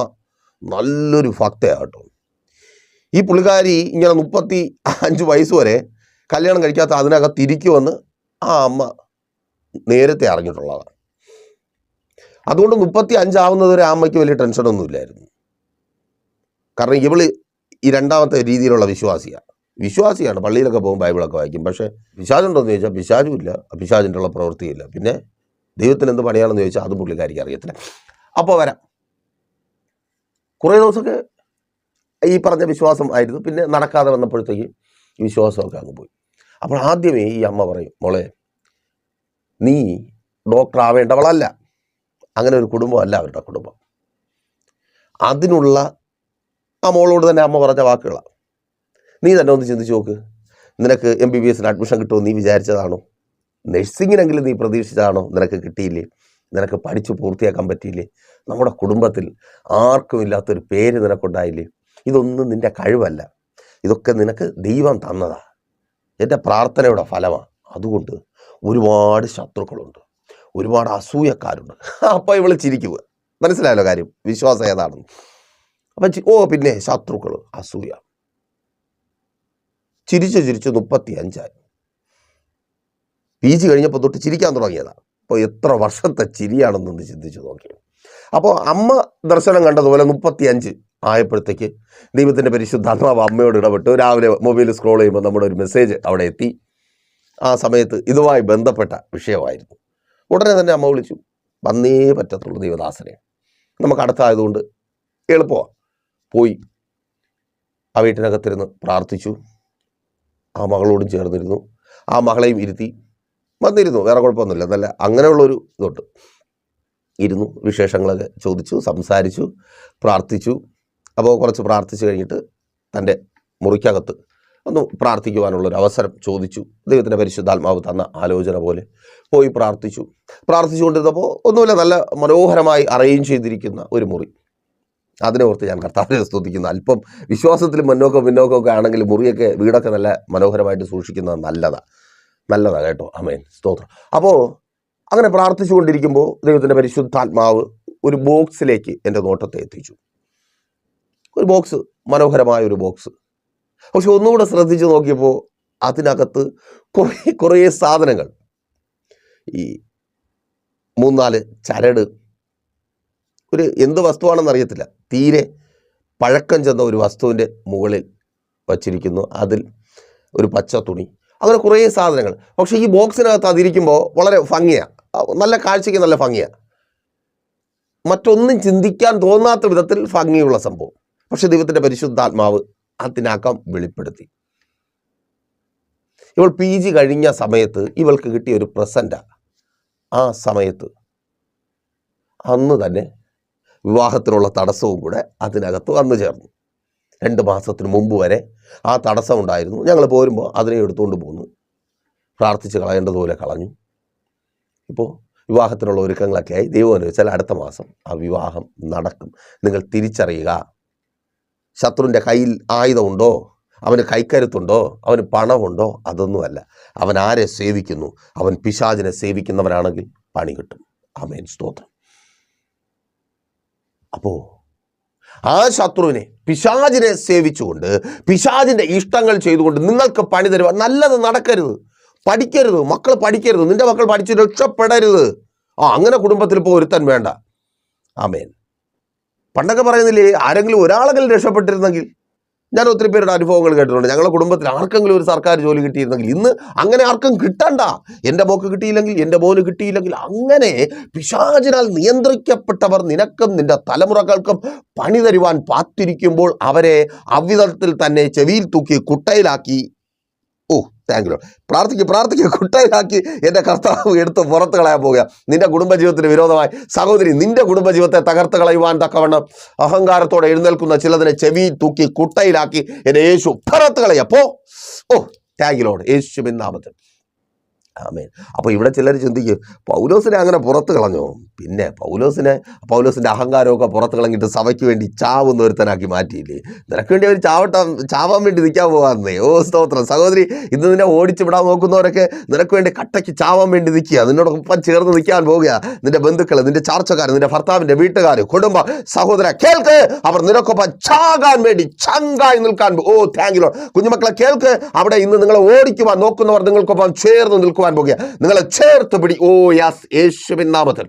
നല്ലൊരു ഭക്തയാട്ടോ ഈ പുള്ളിക്കാരി ഇങ്ങനെ മുപ്പത്തി അഞ്ച് വയസ്സ് വരെ കല്യാണം കഴിക്കാത്ത അതിനകത്ത് ഇരിക്കുമെന്ന് ആ അമ്മ നേരത്തെ അറിഞ്ഞിട്ടുള്ളതാണ്. അതുകൊണ്ട് മുപ്പത്തി അഞ്ചാവുന്നത് വരെ അമ്മയ്ക്ക് വലിയ ടെൻഷനൊന്നുമില്ലായിരുന്നു കാരണം ഇവൾ ഈ രണ്ടാമത്തെ രീതിയിലുള്ള വിശ്വാസിയാണ് വിശ്വാസിയാണ്. പള്ളിയിലൊക്കെ പോകും ബൈബിളൊക്കെ വായിക്കും. പക്ഷേ പിശാജുണ്ടോ എന്ന് ചോദിച്ചാൽ പിശാചുമില്ല പിശാചിന്റെ ഉള്ള പ്രവൃത്തിയില്ല. പിന്നെ ദൈവത്തിന് എന്ത് പണിയാണെന്ന് ചോദിച്ചാൽ അതും പുള്ളിക്കാരിക്ക് അറിയത്തില്ല. അപ്പോൾ വരാം. കുറേ ദിവസമൊക്കെ ഈ പറഞ്ഞ വിശ്വാസം ആയിരുന്നു. പിന്നെ നടക്കാതെ വന്നപ്പോഴത്തേക്ക് ഈ വിശ്വാസമൊക്കെ അങ്ങ് പോയി. അപ്പോൾ ആദ്യമേ ഈ അമ്മ പറയും മോളെ നീ ഡോക്ടർ ആവേണ്ടവളല്ല. അങ്ങനെ ഒരു കുടുംബമല്ല അവരുടെ കുടുംബം. അതിനുള്ള ആ മോളോട് തന്നെ അമ്മ പറഞ്ഞ വാക്കുകളാണ് നീ തന്നെ ഒന്ന് ചിന്തിച്ച് നോക്ക്. നിനക്ക് എം ബി ബി എസിന് അഡ്മിഷൻ കിട്ടുമോ നീ വിചാരിച്ചതാണോ? നഴ്സിങ്ങിനെങ്കിലും നീ പ്രതീക്ഷിച്ചതാണോ? നിനക്ക് കിട്ടിയില്ലേ? നിനക്ക് പഠിച്ചു പൂർത്തിയാക്കാൻ പറ്റിയില്ലേ? നമ്മുടെ കുടുംബത്തിൽ ആർക്കും ഇല്ലാത്തൊരു പേര് നിനക്കുണ്ടായില്ലേ? ഇതൊന്നും നിന്റെ കഴിവല്ല. ഇതൊക്കെ നിനക്ക് ദൈവം തന്നതാ. എന്റെ പ്രാർത്ഥനയുടെ ഫലമാണ് അതുകൊണ്ട് ഒരുപാട് ശത്രുക്കളുണ്ട്. ഒരുപാട് അസൂയക്കാരുണ്ട്. അപ്പോൾ ഇവൾ ചിരിക്കുക മനസ്സിലായല്ലോ കാര്യം? വിശ്വാസം ഏതാണെന്ന്. അപ്പം ഓ പിന്നെ ശത്രുക്കൾ അസൂയ. ചിരിച്ച് ചിരിച്ച് മുപ്പത്തി അഞ്ചായി പി ജി കഴിഞ്ഞപ്പോൾ തൊട്ട് ചിരിക്കാൻ തുടങ്ങിയതാണ് അപ്പോൾ എത്ര വർഷത്തെ ചിരിയാണെന്നൊന്ന് ചിന്തിച്ചു നോക്കി അപ്പോൾ അമ്മ ദർശനം കണ്ടതുപോലെ മുപ്പത്തി അഞ്ച് ആയപ്പോഴത്തേക്ക് ദൈവത്തിന്റെ പരിശുദ്ധാത്മാവ് അമ്മയോട് ഇടപെട്ട്. രാവിലെ മൊബൈൽ സ്ക്രോൾ ചെയ്യുമ്പോൾ നമ്മുടെ ഒരു മെസ്സേജ് അവിടെ എത്തി. ആ സമയത്ത് ഇതുമായി ബന്ധപ്പെട്ട വിഷയമായിരുന്നു. ഉടനെ തന്നെ അമ്മ വിളിച്ചു. വന്നേ പറ്റത്തുള്ളൂ ദേവദാസനെ. നമുക്ക് അടുത്തായതുകൊണ്ട് എളുപ്പമാണ് പോയി. ആ വീട്ടിനകത്തിരുന്ന് പ്രാർത്ഥിച്ചു. ആ മകളോടും ചേർന്നിരുന്നു. ആ മകളെയും ഇരുത്തി. വന്നിരുന്നു. വേറെ കുഴപ്പമൊന്നുമില്ല. നല്ല അങ്ങനെയുള്ളൊരു ഇതുണ്ട്. ഇരുന്നു. വിശേഷങ്ങളൊക്കെ ചോദിച്ചു സംസാരിച്ചു പ്രാർത്ഥിച്ചു. അപ്പോൾ കുറച്ച് പ്രാർത്ഥിച്ചു കഴിഞ്ഞിട്ട് തന്റെ മുറിക്കകത്ത് ഒന്ന് പ്രാർത്ഥിക്കുവാനുള്ള ഒരു അവസരം ചോദിച്ചു. ദൈവത്തിന്റെ പരിശുദ്ധാത്മാവ് തന്ന ആലോചന പോലെ പോയി പ്രാർത്ഥിച്ചു. പ്രാർത്ഥിച്ചുകൊണ്ടിരുന്നപ്പോൾ ഒന്നുമില്ല നല്ല മനോഹരമായി അറേഞ്ച് ചെയ്തിരിക്കുന്ന ഒരു മുറി. അതിനെ ഓർത്ത് ഞാൻ കർത്താവിനെ സ്തുതിക്കുന്നു. അല്പം വിശ്വാസത്തിൽ മുന്നോക്കം പിന്നോക്കമൊക്കെ ആണെങ്കിൽ മുറിയൊക്കെ വീടൊക്കെ നല്ല മനോഹരമായിട്ട് സൂക്ഷിക്കുന്നത് നല്ലതാണ് നല്ലതാണ് കേട്ടോ. അമേൻ സ്തോത്രം. അപ്പോൾ അങ്ങനെ പ്രാർത്ഥിച്ചുകൊണ്ടിരിക്കുമ്പോൾ ദൈവത്തിന്റെ പരിശുദ്ധാത്മാവ് ഒരു ബോക്സിലേക്ക് എന്റെ നോട്ടത്തെ എത്തിച്ചു. ഒരു ബോക്സ് മനോഹരമായ ഒരു ബോക്സ്. പക്ഷെ ഒന്നുകൂടെ ശ്രദ്ധിച്ച് നോക്കിയപ്പോൾ അതിനകത്ത് കുറേ കുറേ സാധനങ്ങൾ. ഈ മൂന്നാൽ ചരട്. ഒരു എന്ത് വസ്തുവാണെന്ന് അറിയത്തില്ല. തീരെ പഴക്കം ചെന്ന ഒരു വസ്തുവിന്റെ മുകളിൽ വച്ചിരിക്കുന്നു. അതിൽ ഒരു പച്ച തുണി. അങ്ങനെ കുറേ സാധനങ്ങൾ. പക്ഷേ ഈ ബോക്സിനകത്ത് അതിരിക്കുമ്പോൾ വളരെ ഭംഗിയാണ് നല്ല കാഴ്ചയ്ക്ക് നല്ല ഭംഗിയാണ് മറ്റൊന്നും ചിന്തിക്കാൻ തോന്നാത്ത വിധത്തിൽ ഭംഗിയുള്ള സംഭവം. പക്ഷേ ദൈവത്തിന്റെ പരിശുദ്ധാത്മാവ് അതിനകം വെളിപ്പെടുത്തി. ഇവൾ പി ജി കഴിഞ്ഞ സമയത്ത് ഇവൾക്ക് കിട്ടിയ ഒരു പ്രസന്റാണ് ആ. സമയത്ത് അന്ന് തന്നെ വിവാഹത്തിനുള്ള തടസ്സവും കൂടെ അതിനകത്ത് വന്നു ചേർന്നു. രണ്ട് മാസത്തിന് മുമ്പ് വരെ ആ തടസ്സം ഉണ്ടായിരുന്നു. ഞങ്ങൾ പോരുമ്പോൾ അതിനെ എടുത്തുകൊണ്ട് പോന്നു. പ്രാർത്ഥിച്ച് കളയേണ്ടതുപോലെ കളഞ്ഞു. ഇപ്പോൾ വിവാഹത്തിനുള്ള ഒരുക്കങ്ങളൊക്കെ ആയി. ദൈവം അനുവദിച്ചാൽ അടുത്ത മാസം ആ വിവാഹം നടക്കും. നിങ്ങൾ തിരിച്ചറിയുക. ശത്രുവിന്റെ കയ്യിൽ ആയുധമുണ്ടോ? അവന് കൈക്കരുത്തുണ്ടോ? അവന് പണമുണ്ടോ? അതൊന്നുമല്ല. അവൻ ആരെ സേവിക്കുന്നു? അവൻ പിശാചിനെ സേവിക്കുന്നവരാണെങ്കിൽ പണി കിട്ടും. ആമേൻ. സ്തോത്രം. അപ്പോൾ ആ ശത്രുവിനെ പിശാചിനെ സേവിച്ചുകൊണ്ട് പിശാചിന്റെ ഇഷ്ടങ്ങൾ ചെയ്തുകൊണ്ട് നിങ്ങൾക്ക് പണി തരുക നല്ലത് നടക്കരുത്. പഠിക്കരുത്. മക്കൾ പഠിക്കരുത്. നിന്റെ മക്കൾ പഠിച്ച് രക്ഷപ്പെടരുത്. ആ അങ്ങനെ കുടുംബത്തിൽ ഇപ്പോൾ ഒരുത്തൻ വേണ്ട. ആമേൻ. പണ്ടൊക്കെ പറയുന്നില്ലേ ആരെങ്കിലും ഒരാളെങ്കിലും രക്ഷപ്പെട്ടിരുന്നെങ്കിൽ ഞാൻ ഒത്തിരി പേരുടെ അനുഭവങ്ങൾ കേട്ടിട്ടുണ്ട്. ഞങ്ങളുടെ കുടുംബത്തിൽ ആർക്കെങ്കിലും ഒരു സർക്കാർ ജോലി കിട്ടിയിരുന്നെങ്കിൽ ഇന്ന് അങ്ങനെ ആർക്കും കിട്ടണ്ട. എന്റെ മോക്ക് കിട്ടിയില്ലെങ്കിൽ എന്റെ മോന് കിട്ടിയില്ലെങ്കിൽ അങ്ങനെ പിശാചിനാൽ നിയന്ത്രിക്കപ്പെട്ടവർ നിനക്കും നിന്റെ തലമുറകൾക്കും പണി തരുവാൻ പാത്തിരിക്കുമ്പോൾ അവരെ അവിധത്തിൽ തന്നെ ചെവിയിൽ തൂക്കി കുട്ടയിലാക്കി താങ്ക് യു. പ്രാർത്ഥിക്കുക പ്രാർത്ഥിക്കുക കുട്ടയിലാക്കി എന്റെ കർത്താവ് എടുത്ത് പുറത്ത് കളയാൻ പോവുക നിന്റെ കുടുംബജീവിതത്തിന് വിരോധമായി സഹോദരി നിന്റെ കുടുംബജീവിതത്തെ തകർത്ത് കളയുവാൻ തക്കവണ്ണം അഹങ്കാരത്തോടെ എഴുന്നേൽക്കുന്ന ചിലതിനെ ചെവി തൂക്കി കുട്ടയിലാക്കി എന്റെ യേശു പുറത്ത് കളയപ്പോ ഓ താങ്കിലോട് യേശുവിൻ നാമത്തിൽ. ആമേൻ. അപ്പോൾ ഇവിടെ ചിലർ ചിന്തിക്കും പൗലോസിനെ അങ്ങനെ പുറത്ത് കളഞ്ഞോ? പിന്നെ പൗലോസിനെ പൗലോസിന്റെ അഹങ്കാരമൊക്കെ പുറത്ത് കളഞ്ഞിട്ട് സഭയ്ക്ക് വേണ്ടി ചാവുന്ന ഒരുത്തനാക്കി മാറ്റിയില്ലേ? നിനക്ക് വേണ്ടി അവർ ചാവട്ടാൻ ചാവാൻ വേണ്ടി നിൽക്കാൻ പോകാമെന്നേ ഓ സ്തോത്രം. സഹോദരി ഇന്ന് നിന്നെ ഓടിച്ചു വിടാൻ നോക്കുന്നവരൊക്കെ നിനക്ക് വേണ്ടി കട്ടയ്ക്ക് ചാവാൻ വേണ്ടി നിൽക്കുക. നിന്നോടൊപ്പം ചേർന്ന് നിൽക്കാൻ പോവുക. നിന്റെ ബന്ധുക്കൾ നിന്റെ ചാർച്ചക്കാർ നിന്റെ ഭർത്താവിന്റെ വീട്ടുകാർ കുടുംബ സഹോദര കേൾക്ക്. അവർ നിനക്കൊപ്പം ചാകാൻ വേണ്ടി ചങ്കായി നിൽക്കാൻ ഓ താങ്ക് യു കുഞ്ഞുമക്കളെ കേൾക്ക്. അവിടെ ഇന്ന് നിങ്ങളെ ഓടിക്കുവാൻ നോക്കുന്നവർ നിങ്ങൾക്കൊപ്പം ചേർന്ന് നിൽക്കുവാൻ പോകുക. നിങ്ങളെ ചേർത്ത് പിടി ഓ യാസ് യേശുവിൻ നാമത്തിൽ.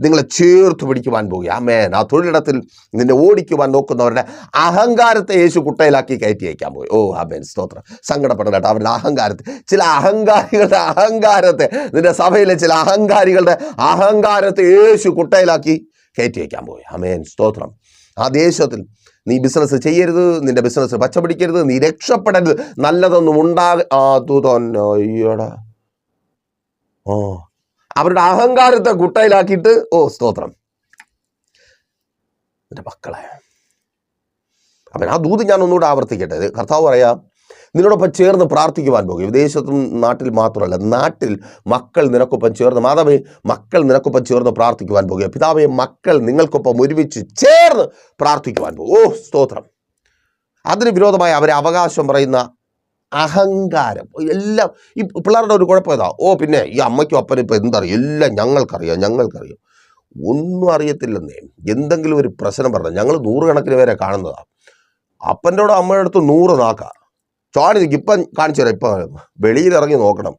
നിങ്ങളെ ചേർത്ത് പിടിക്കുവാൻ പോകുക. ആമേൻ. ആ തൊഴിലിടത്തിൽ നിന്നെ ഓടിക്കുവാൻ നോക്കുന്നവരുടെ അഹങ്കാരത്തെ യേശു കുട്ടയിലാക്കി കയറ്റി അയക്കാൻ പോയി ഓ ആമേൻ. സ്തോത്രം. സങ്കടപ്പെടണം കേട്ടോ. അവരുടെ അഹങ്കാരത്തെ ചില അഹങ്കാരികളുടെ അഹങ്കാരത്തെ നിന്റെ സഭയിലെ ചില അഹങ്കാരികളുടെ അഹങ്കാരത്തെ യേശു കുട്ടയിലാക്കി കയറ്റി അയക്കാൻ പോയി ആമേൻ. സ്തോത്രം. ആ ദേശത്തിൽ നീ ബിസിനസ് ചെയ്യരുത് നിന്റെ ബിസിനസ് പച്ചപിടിക്കരുത് നീ രക്ഷപ്പെടരുത്. നല്ലതൊന്നും ഉണ്ടാകാ അയ്യോടാ. ഓ. അവരുടെ അഹങ്കാരത്തെ കുട്ടയിലാക്കിയിട്ട് ഓ സ്തോത്രം. എന്റെ മക്കളെ. അവൻ ആ ദൂത് ഞാൻ ഒന്നുകൂടെ ആവർത്തിക്കട്ടെ കർത്താവ് പറയാം നിന്നോടൊപ്പം ചേർന്ന് പ്രാർത്ഥിക്കുവാൻ പോകും. വിദേശത്തും നാട്ടിൽ മാത്രമല്ല നാട്ടിൽ മക്കൾ നിനക്കൊപ്പം ചേർന്ന് മാതാവേ മക്കൾ നിനക്കൊപ്പം ചേർന്ന് പ്രാർത്ഥിക്കുവാൻ പോകുക. പിതാവേ മക്കൾ നിങ്ങൾക്കൊപ്പം ഒരുമിച്ച് ചേർന്ന് പ്രാർത്ഥിക്കുവാൻ പോകും. ഓ സ്തോത്രം. അതിന് വിരോധമായി അവരെ അവകാശം പറയുന്ന അഹങ്കാരം. എല്ലാം ഈ പിള്ളേരുടെ ഒരു കുഴപ്പം ഇതാ. ഓ പിന്നെ ഈ അമ്മയ്ക്കും അപ്പനും ഇപ്പം എന്തറിയാം? എല്ലാം ഞങ്ങൾക്കറിയാം? ഞങ്ങൾക്കറിയാം? ഒന്നും അറിയത്തില്ലെന്നേ. എന്തെങ്കിലും ഒരു പ്രശ്നം പറഞ്ഞാൽ ഞങ്ങൾ നൂറുകണക്കിന് പേരെ കാണുന്നതാ. കൂടെ അമ്മയുടെ അടുത്ത് നൂറ് നാക്ക. ചാടി ഇപ്പം കാണിച്ചു തരാം. ഇപ്പം വെളിയിൽ ഇറങ്ങി നോക്കണം.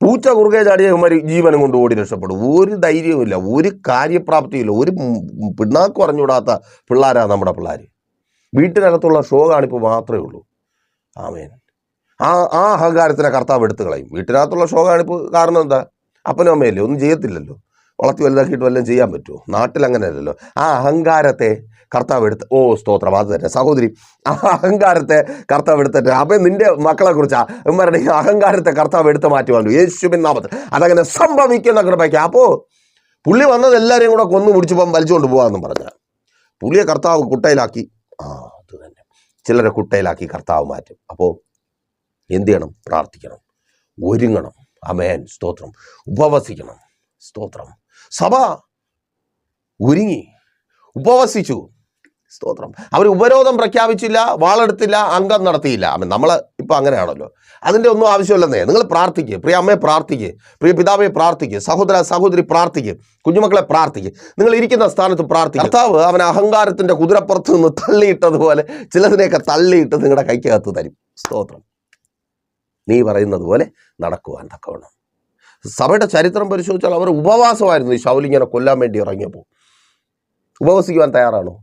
പൂച്ച കുറുകെ ചാടിയ ഇവന്മാർ ജീവനും കൊണ്ട് ഓടി രക്ഷപ്പെടും. ഒരു ധൈര്യവുമില്ല. ഒരു കാര്യപ്രാപ്തിയില്ല ഒരു പിണ്ണാക്ക് പറഞ്ഞുവിടാത്ത പിള്ളേരാണ് നമ്മുടെ പിള്ളേർ വീട്ടിനകത്തുള്ള ഷോ കാണിപ്പ് മാത്രമേ ഉള്ളൂ. ആമേൻ. ആ ആ അഹങ്കാരത്തിനെ കർത്താവ് എടുത്തു കളയും. വീട്ടിനകത്തുള്ള ശോകാണ് കാണിപ്പ് കാരണം എന്താ? അപ്പനും അമ്മയല്ലേ? ഒന്നും ചെയ്യത്തില്ലല്ലോ. വളർത്തി വലുതാക്കിയിട്ട് വല്ലതും ചെയ്യാൻ പറ്റുമോ? നാട്ടിൽ അങ്ങനെ അല്ലല്ലോ ആ അഹങ്കാരത്തെ കർത്താവ് എടുത്ത് ഓ സ്തോത്രം. അത് തന്നെ. സഹോദരി ആ അഹങ്കാരത്തെ കർത്താവ് എടുത്തിട്ട് അപ്പം നിന്റെ മക്കളെ കുറിച്ചാ ഇവന്മാരുടെ ഈ അഹങ്കാരത്തെ കർത്താവ് എടുത്ത് മാറ്റുവാൻ യേശുബിൻ നാമത്തിൽ. അതങ്ങനെ സംഭവിക്കുന്ന കൃപയ്ക്ക്. അപ്പോൾ പുള്ളി വന്നത് എല്ലാവരെയും കൂടെ കൊന്നു മുടിച്ചപ്പം വലിച്ചുകൊണ്ട് പോകാമെന്നും പറഞ്ഞ. പുള്ളിയെ കർത്താവ് കുട്ടയിലാക്കി. ആ അത് തന്നെ. ചിലരെ കുട്ടയിലാക്കി കർത്താവ് മാറ്റും. അപ്പോൾ എന്തു ചെയ്യണം? പ്രാർത്ഥിക്കണം. ഒരുങ്ങണം. അമേൻ സ്തോത്രം. ഉപവസിക്കണം. സ്തോത്രം. സഭ ഒരുങ്ങി. ഉപവസിച്ചു. സ്തോത്രം. അവർ ഉപരോധം പ്രഖ്യാപിച്ചില്ല വാളെടുത്തില്ല അംഗം നടത്തിയില്ല. നമ്മൾ ഇപ്പം അങ്ങനെയാണല്ലോ. അതിന്റെ ഒന്നും ആവശ്യമില്ലെന്നേ. നിങ്ങൾ പ്രാർത്ഥിക്കുക പ്രിയ അമ്മയെ പ്രാർത്ഥിക്കുക പ്രിയ പിതാവെ പ്രാർത്ഥിക്കുക സഹോദര സഹോദരി പ്രാർത്ഥിക്കുക കുഞ്ഞുമക്കളെ പ്രാർത്ഥിക്കുക നിങ്ങൾ ഇരിക്കുന്ന സ്ഥാനത്ത് പ്രാർത്ഥിക്കുക കർത്താവ് അവൻ അഹങ്കാരത്തിന്റെ കുതിരപ്പുറത്ത് നിന്ന് തള്ളിയിട്ടതുപോലെ ചിലതിനെയൊക്കെ തള്ളിയിട്ട് നിങ്ങളുടെ കൈക്കകത്ത് തരും. സ്തോത്രം. നീ പറയുന്നത് പോലെ നടക്കുവാൻ തക്കവണ്ണം. സഭയുടെ ചരിത്രം പരിശോധിച്ചാൽ അവർ ഉപവാസമായിരുന്നു ഈ ശൗലിങ്ങനെ കൊല്ലാൻ വേണ്ടി ഇറങ്ങിയപ്പോൾ. ഉപവസിക്കുവാൻ തയ്യാറാണോ?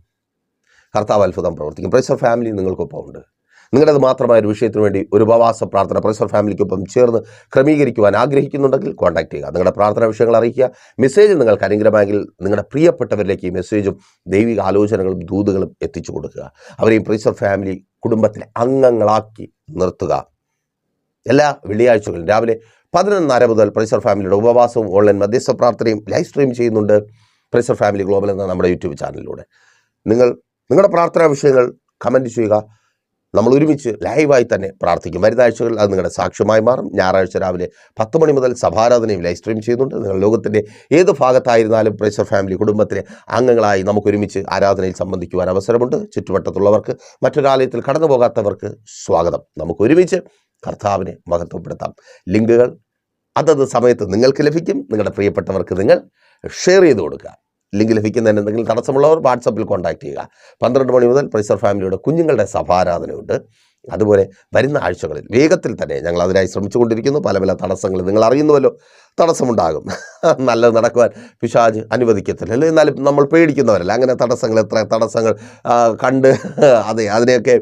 കർത്താവ് അത്ഭുതം പ്രവർത്തിക്കും. പ്രൈസർ ഫാമിലി നിങ്ങൾക്കൊപ്പം ഉണ്ട് നിങ്ങളുടേത് മാത്രമായ ഒരു വിഷയത്തിന് വേണ്ടി ഒരു ഉപവാസ പ്രാർത്ഥന പ്രൊഫസർ ഫാമിലിക്കൊപ്പം ചേർന്ന് ക്രമീകരിക്കുവാൻ ആഗ്രഹിക്കുന്നുണ്ടെങ്കിൽ കോൺടാക്ട് ചെയ്യുക. നിങ്ങളുടെ പ്രാർത്ഥന വിഷയങ്ങൾ അറിയിക്കുക. മെസ്സേജ് നിങ്ങൾക്ക് അനുഗ്രഹമായെങ്കിൽ നിങ്ങളുടെ പ്രിയപ്പെട്ടവരിലേക്ക് ഈ മെസ്സേജും ദൈവിക ആലോചനകളും ദൂതുകളും എത്തിച്ചു കൊടുക്കുക. അവരെയും പ്രൊഫസർ ഫാമിലി കുടുംബത്തിലെ അംഗങ്ങളാക്കി നിർത്തുക. എല്ലാ വെള്ളിയാഴ്ചകളും രാവിലെ പതിനൊന്നര മുതൽ പ്രൈസർ ഫാമിലിയുടെ ഉപവാസവും ഓൺലൈൻ മധ്യസ്ഥ പ്രാർത്ഥനയും ലൈവ് സ്ട്രീം ചെയ്യുന്നുണ്ട് പ്രൈസർ ഫാമിലി ഗ്ലോബൽ എന്ന നമ്മുടെ യൂട്യൂബ് ചാനലിലൂടെ. നിങ്ങൾ നിങ്ങളുടെ പ്രാർത്ഥനാ വിഷയങ്ങൾ കമന്റ് ചെയ്യുക. നമ്മൾ ഒരുമിച്ച് ലൈവായി തന്നെ പ്രാർത്ഥിക്കും. വരുന്ന ആഴ്ചകളിൽ അത് നിങ്ങളുടെ സാക്ഷ്യമായി മാറും. ഞായറാഴ്ച രാവിലെ പത്ത് മണി മുതൽ സഭാരാധനയും ലൈവ് സ്ട്രീം ചെയ്യുന്നുണ്ട്. നിങ്ങൾ ലോകത്തിന്റെ ഏത് ഭാഗത്തായിരുന്നാലും പ്രേസർ ഫാമിലി കുടുംബത്തിലെ അംഗങ്ങളായി നമുക്ക് ഒരുമിച്ച് ആരാധനയിൽ സംബന്ധിക്കുവാൻ അവസരമുണ്ട്. ചുറ്റുവട്ടത്തുള്ളവർക്ക് മറ്റൊരാലയത്തിൽ കടന്നു പോകാത്തവർക്ക് സ്വാഗതം. നമുക്ക് ഒരുമിച്ച് കർത്താവിനെ മഹത്വപ്പെടുത്താം. ലിങ്കുകൾ അതത് സമയത്ത് നിങ്ങൾക്ക് ലഭിക്കും. നിങ്ങളുടെ പ്രിയപ്പെട്ടവർക്ക് നിങ്ങൾ ഷെയർ ചെയ്ത് കൊടുക്കുക. ലിങ്ക് ലഭിക്കുന്നതിന് എന്തെങ്കിലും തടസ്സമുള്ളവർ വാട്സപ്പിൽ കോൺടാക്ട് ചെയ്യുക. പന്ത്രണ്ട് മണി മുതൽ പ്രൈസർ ഫാമിലിയുടെ കുഞ്ഞുങ്ങളുടെ സഭാരാധനയുണ്ട്. അതുപോലെ വരുന്ന ആഴ്ചകളിൽ വേഗത്തിൽ തന്നെ ഞങ്ങൾ അതിനായി ശ്രമിച്ചുകൊണ്ടിരിക്കുന്നു. പല പല തടസ്സങ്ങൾ നിങ്ങൾ അറിയുന്നുവല്ലോ. തടസ്സമുണ്ടാകും. നല്ലത് നടക്കുവാൻ പിശാജ് അനുവദിക്കത്തില്ല. അല്ലേ? എന്നാലും നമ്മൾ പേടിക്കുന്നവരല്ല. അങ്ങനെ തടസ്സങ്ങൾ എത്ര തടസ്സങ്ങൾ കണ്ട് അതെ അതിനെയൊക്കെ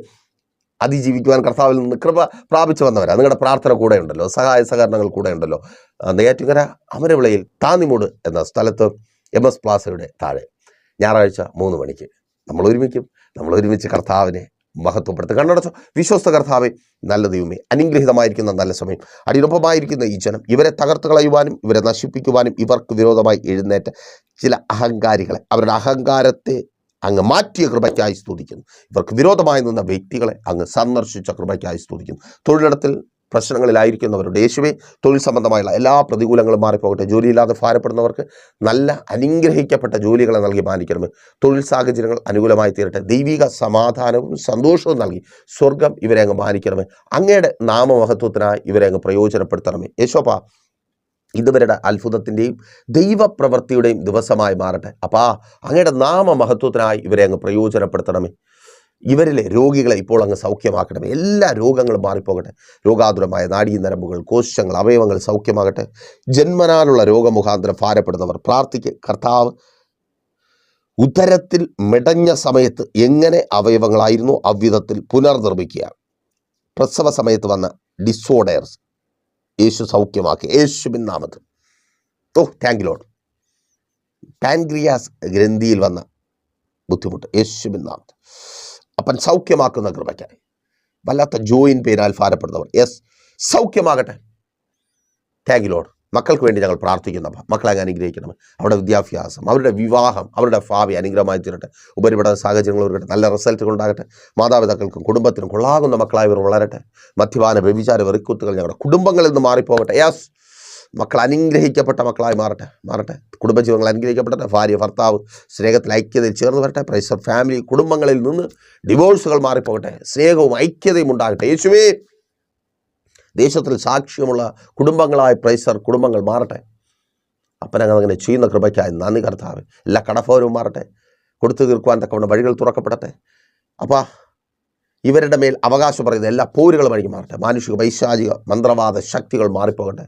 അതിജീവിക്കുവാൻ കർത്താവിൽ നിന്ന് കൃപ പ്രാപിച്ചു വന്നവരാണ് നിങ്ങളുടെ പ്രാർത്ഥന കൂടെ ഉണ്ടല്ലോ. സഹായ സഹകരണങ്ങൾ കൂടെ ഉണ്ടല്ലോ. നെയ്യാറ്റിങ്ങര അമരവിളയിൽ താന്നിമൂട് എന്ന സ്ഥലത്ത് എം എസ് പ്ലാസയുടെ താഴെ. ഞായറാഴ്ച മൂന്ന് മണിക്ക് നമ്മൾ ഒരുമിക്കും നമ്മൾ ഒരുമിച്ച് കർത്താവിനെ മഹത്വപ്പെടുത്തും. കണ്ണടച്ചോ. വിശ്വസ്ത കർത്താവെ നല്ല ദൈവമേ അനുഗ്രഹീതമായിരിക്കുന്ന നല്ല സമയം. അടിയൊപ്പമായിരിക്കുന്ന ഈ ജനം ഇവരെ തകർത്ത് കളയുവാനും ഇവരെ നശിപ്പിക്കുവാനും ഇവർക്ക് വിരോധമായി എഴുന്നേറ്റ ചില അഹങ്കാരികളെ അവരുടെ അഹങ്കാരത്തെ അങ്ങ് മാറ്റിയ കൃപയ്ക്കായി സ്തുതിക്കുന്നു. ഇവർക്ക് വിരോധമായി നിന്ന വ്യക്തികളെ അങ്ങ് സന്ദർശിച്ച കൃപയ്ക്കായി സ്തുതിക്കുന്നു. തൊഴിലിടത്തിൽ പ്രശ്നങ്ങളിലായിരിക്കുന്നവരുടെ യേശുവെ തൊഴിൽ സംബന്ധമായുള്ള എല്ലാ പ്രതികൂലങ്ങളും മാറിപ്പോകട്ടെ. ജോലിയില്ലാതെ ഭാരപ്പെടുന്നവർക്ക് നല്ല അനുഗ്രഹിക്കപ്പെട്ട ജോലികളെ നൽകി മാനിക്കണമേ. തൊഴിൽ സാഹചര്യങ്ങൾ അനുകൂലമായി തീരട്ടെ. ദൈവിക സമാധാനവും സന്തോഷവും നൽകി സ്വർഗം ഇവരെ അങ്ങ് മാനിക്കണമേ. അങ്ങയുടെ നാമമഹത്വത്തിനായി ഇവരെ അങ്ങ് പ്രയോജനപ്പെടുത്തണമേ. യേശോപ്പ ഇതുവരുടെ അത്ഭുതത്തിന്റെയും ദൈവപ്രവൃത്തിയുടെയും ദിവസമായി മാറട്ടെ. അപ്പാ അങ്ങയുടെ നാമമഹത്വത്തിനായി ഇവരെ അങ്ങ് പ്രയോജനപ്പെടുത്തണമേ. ഇവരിലെ രോഗികളെ ഇപ്പോൾ അങ്ങ് സൗഖ്യമാക്കണമേ എല്ലാ രോഗങ്ങളും മാറിപ്പോകട്ടെ. രോഗാതുരമായ നാഡീനരമ്പുകൾ കോശങ്ങൾ അവയവങ്ങൾ സൗഖ്യമാകട്ടെ. ജന്മനാലുള്ള രോഗമുഖാന്തരം ഭാരപ്പെടുന്നവർ പ്രാർത്ഥിക്കുക കർത്താവ് ഉദരത്തിൽ മെടഞ്ഞ സമയത്ത് എങ്ങനെ അവയവങ്ങളായിരുന്നു അவ்விധത്തിൽ പുനർനിർമ്മിക്കുക. പ്രസവ സമയത്ത് വന്ന ഡിസോർഡേഴ്സ് യേശു സൗഖ്യമാക്കി. യേശുവിൻ നാമത്തിൽ. ഓ താങ്ക് ലോഡ് പാൻക്രിയാസ് ഗ്രന്ഥിയിൽ വന്ന ബുദ്ധിമുട്ട്. യേശുവിൻ നാമത്തിൽ. അപ്പൻ സൗഖ്യമാക്കുന്ന കൃപയ്ക്കായി. വല്ലാത്ത ജോയിൻ പെയിനാൽ ഭാരപ്പെടുന്നവർ. യെസ് സൗഖ്യമാകട്ടെ. താങ്ക് യു ലോഡ് മക്കൾക്ക് വേണ്ടി ഞങ്ങൾ പ്രാർത്ഥിക്കുന്ന മക്കളെ അങ്ങ് അനുഗ്രഹിക്കണം അവരുടെ വിദ്യാഭ്യാസം അവരുടെ വിവാഹം അവരുടെ ഭാവി അനുഗ്രഹമായി തീരട്ടെ. ഉപരിപഠന സാഹചര്യങ്ങൾ ഒരുക്കട്ടെ. നല്ല റിസൾട്ടുകൾ ഉണ്ടാകട്ടെ. മാതാപിതാക്കൾക്കും കുടുംബത്തിനും കൊള്ളാകുന്ന മക്കളായി ഇവർ വളരട്ടെ. മദ്യപാന വ്യഭിചാര വെറിക്കുത്തുകൾ ഞങ്ങളുടെ കുടുംബങ്ങളിൽ നിന്ന് മാറിപ്പോകട്ടെ. യെസ് മക്കൾ അനുഗ്രഹിക്കപ്പെട്ട മക്കളായി മാറട്ടെ മാറട്ടെ. കുടുംബജീവങ്ങൾ അനുഗ്രഹിക്കപ്പെടട്ടെ ഭാര്യ ഭർത്താവ് സ്നേഹത്തിൽ ഐക്യതയിൽ ചേർന്ന് വരട്ടെ. പ്രൈസർ ഫാമിലി കുടുംബങ്ങളിൽ നിന്ന് ഡിവോഴ്സുകൾ മാറിപ്പോകട്ടെ. സ്നേഹവും ഐക്യതയും ഉണ്ടാകട്ടെ. യേശുവേ ദേശത്തിൽ സാക്ഷ്യമുള്ള കുടുംബങ്ങളായ പ്രൈസർ കുടുംബങ്ങൾ മാറട്ടെ. അപ്പനങ്ങൾ അങ്ങനെ ചെയ്യുന്ന കൃപയ്ക്കായി നന്ദി കർത്താവ്. എല്ലാ കടഫോരവും മാറട്ടെ. കൊടുത്തു തീർക്കുവാൻ തക്കവണ്ണം വഴികൾ തുറക്കപ്പെടട്ടെ. അപ്പോൾ ഇവരുടെ മേൽ അവകാശം പറയുന്ന എല്ലാ പോരുകളും വഴിക്ക് മാറട്ടെ. മാനുഷിക പൈശാചിക മന്ത്രവാദ ശക്തികൾ മാറിപ്പോകട്ടെ.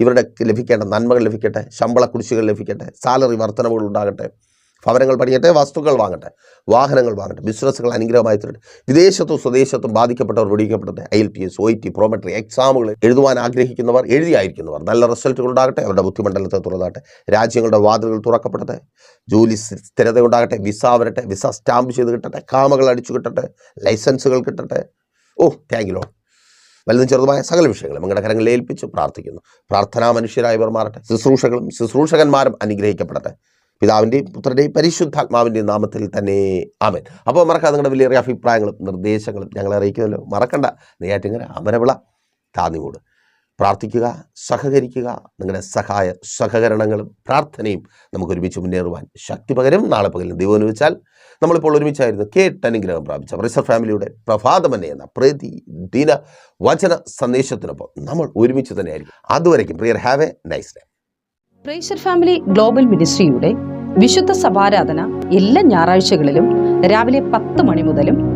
ഇവരുടെ ലഭിക്കേണ്ട നന്മകൾ ലഭിക്കട്ടെ ശമ്പള കുടിശ്ശികൾ ലഭിക്കട്ടെ സാലറി വർധനവുകൾ ഉണ്ടാകട്ടെ ഭവനങ്ങൾ പണിയട്ടെ വസ്തുക്കൾ വാങ്ങട്ടെ വാഹനങ്ങൾ വാങ്ങട്ടെ ബിസിനസ്സുകൾ അനുഗ്രഹമായി തരട്ടെ. വിദേശത്തും സ്വദേശത്തും ബാധിക്കപ്പെട്ടവർ വിടിയിക്കപ്പെടട്ടെ I L P S O T Prometric എക്സാമുകൾ എഴുതുവാൻ ആഗ്രഹിക്കുന്നവർ എഴുതിയായിരിക്കുന്നവർ നല്ല റിസൾട്ടുകൾ ഉണ്ടാകട്ടെ അവരുടെ ബുദ്ധിമണ്ഡലത്തെ തുറന്നാട്ടെ രാജ്യങ്ങളുടെ വാതിലുകൾ തുറക്കപ്പെടട്ടെ ജോലി സ്ഥി- സ്ഥിരത ഉണ്ടാകട്ടെ വിസ വരട്ടെ വിസ സ്റ്റാമ്പ് ചെയ്ത് കിട്ടട്ടെ കാമകൾ അടിച്ചു കിട്ടട്ടെ ലൈസൻസുകൾ കിട്ടട്ടെ. ഓ താങ്ക് യു വലുതും ചെറുതുമായ സകല വിഷയങ്ങളും നിങ്ങളുടെ കരങ്ങളിൽ ഏൽപ്പിച്ച് പ്രാർത്ഥിക്കുന്നു. പ്രാർത്ഥനാ മനുഷ്യരായവർ മാറട്ടെ. ശുശ്രൂഷകളും ശുശ്രൂഷകന്മാരും അനുഗ്രഹിക്കപ്പെടട്ടെ. പിതാവിന്റെയും പുത്രന്റെയും പരിശുദ്ധാത്മാവിന്റെയും നാമത്തിൽ തന്നെ ആമേൻ. അപ്പോൾ മറക്കാതെ നിങ്ങളുടെ വലിയ അഭിപ്രായങ്ങളും നിർദ്ദേശങ്ങളും ഞങ്ങളെ അറിയിക്കുമല്ലോ. മറക്കണ്ട. നെയ്യാറ്റിങ്ങര അമരവിള താന്നിമൂട്. പ്രാർത്ഥിക്കുക സഹകരിക്കുക നിങ്ങളുടെ സഹായ സഹകരണങ്ങളും പ്രാർത്ഥനയും നമുക്ക് ഒരുമിച്ച് മുന്നേറുവാൻ ശക്തി പകരും. നാളെ പകലും ദൈവം അനുവദിച്ചാൽ നമ്മളിപ്പോൾ ഒരുമിച്ചായിരുന്നു കേട്ടനുഗ്രഹം പ്രാപിച്ച റിസർ ഫാമിലിയുടെ പ്രഭാതമന്നെ എന്ന പ്രതിദിന വചന സന്ദേശത്തിനൊപ്പം നമ്മൾ ഒരുമിച്ച് തന്നെയായിരിക്കും. അതുവരയ്ക്കും prior have a nice day prayer family global മിനിസ്ട്രിയുടെ വിശുദ്ധ സഭാരാധന എല്ലാ ഞായറാഴ്ചകളിലും രാവിലെ പത്ത് മണി മുതലും